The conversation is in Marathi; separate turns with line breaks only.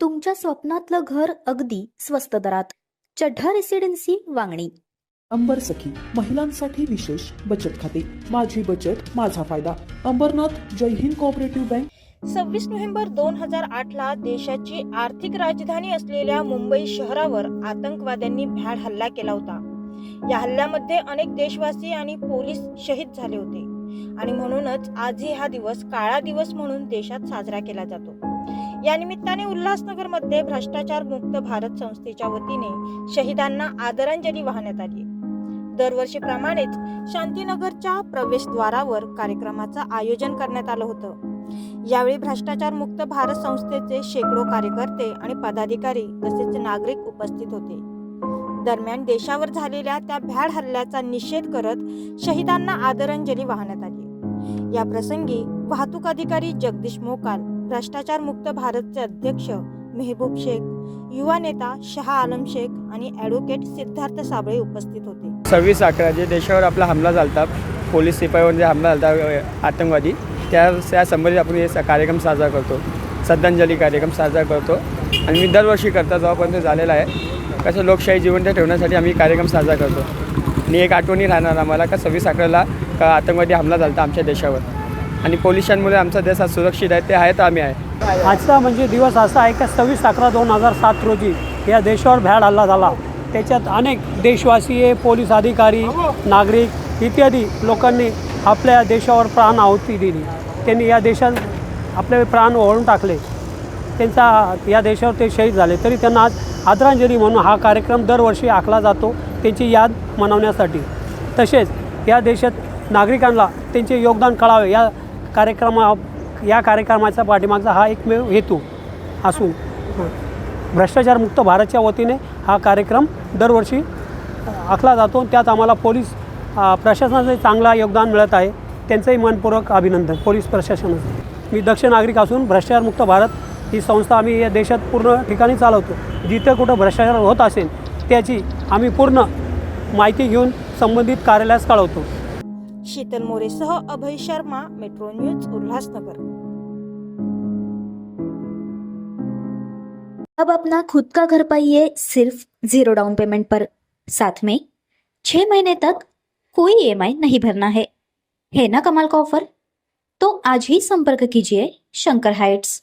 तुमच्या स्वप्नातलं घर अगदी स्वस्त दरात. चढ्ढा रेसिडेन्सी वांगणी.
अंबर सखी महिलांसाठी विशेष बचत खाते. माझी बचत माझा फायदा. अंबरनाथ जय हिंद कोऑपरेटिव्ह बँक
सव्वीस नोव्हेंबर दोन हजार आठ ला देशाची आर्थिक राजधानी असलेल्या मुंबई शहरावर आतंकवाद्यांनी भ्याड हल्ला केला होता. या हल्ल्यामध्ये अनेक देशवासी आणि पोलीस शहीद झाले होते. आणि म्हणूनच आजही हा दिवस काळा दिवस म्हणून देशात साजरा केला जातो. या निमित्ताने उल्हासनगरमध्ये भ्रष्टाचार मुक्त भारत संस्थेच्या वतीने शहीदांना आदरांजली वाहण्यात आली दरवर्षीप्रमाणेच शांतीनगरच्या प्रवेशद्वारावर कार्यक्रमाचं आयोजन करण्यात आलं होतं. यावेळी भ्रष्टाचार मुक्त भारत संस्थेचे शेकडो कार्यकर्ते आणि पदाधिकारी तसेच नागरिक उपस्थित होते. दरम्यान देशावर झालेल्या त्या भ्याड हल्ल्याचा निषेध करत शहीदांना आदरांजली वाहण्यात आली. या प्रसंगी वाहतूक अधिकारी जगदीश मोकाल भ्रष्टाचार मुक्त भारतचे अध्यक्ष मेहबूब शेख युवा नेता शहा आलम शेख आणि ॲडव्होकेट सिद्धार्थ साबळे उपस्थित होते.
सव्वीस अकरा जे देशावर आपला हमला झाला पोलीस शिपाईवर जे हमला झाला आतंकवादी. त्या त्या संबंधित आपण हे कार्यक्रम साजरा करतो. श्रद्धांजली कार्यक्रम साजरा करतो. आणि मी दरवर्षी करता जेव्हापर्यंत झालेला आहे कसं लोकशाही जिवंत ठेवण्यासाठी आम्ही कार्यक्रम साजरा करतो. आणि एक आठवणी राहणार आम्हाला का सव्वीस अकराला का आतंकवादी हमला झाला होता आमच्या देशावर. आणि पोलिसांमुळे आमचा देश आज सुरक्षित आहे ते आहे तर आम्ही आहे.
आजचा म्हणजे दिवस असा आहे का सव्वीस अकरा दोन हजार सात रोजी या देशावर भ्याड हल्ला झाला. त्याच्यात अनेक देशवासीय पोलीस अधिकारी नागरिक इत्यादी लोकांनी आपल्या देशावर प्राण आहुती दिली. त्यांनी या देशात आपले प्राण ओळून टाकले. त्यांचा या देशावर ते शहीद झाले. तरी त्यांना आज आदरांजली म्हणून हा कार्यक्रम दरवर्षी आखला जातो त्यांची याद मनवण्यासाठी. तसेच या देशात नागरिकांना त्यांचे योगदान कळावे या कार्यक्रमा या कार्यक्रमाचा पाठीमागचा हा एकमेव हेतू असून भ्रष्टाचारमुक्त भारतच्या वतीने हा कार्यक्रम दरवर्षी आखला जातो. त्यात आम्हाला पोलीस प्रशासनाचं चांगला योगदान मिळत आहे. त्यांचंही मनपूर्वक अभिनंदन. पोलीस प्रशासनाचं. मी दक्ष नागरिक असून भ्रष्टाचारमुक्त भारत ही संस्था आम्ही या देशात पूर्ण ठिकाणी चालवतो. जिथं कुठं भ्रष्टाचार होत असेल त्याची आम्ही पूर्ण माहिती घेऊन संबंधित कार्यालयास कळवतो.
शीतल मोरेसह अभय शर्मा मेट्रो न्यूज उल्हासनगर.
अब अपना खुद का घर पाइए सिर्फ जीरो डाउन पेमेंट पर। साथ में छह महीने तक कोई ईएमआई नहीं भरना है। है ना कमाल का ऑफर? तो आज ही संपर्क कीजिए Shankar heights.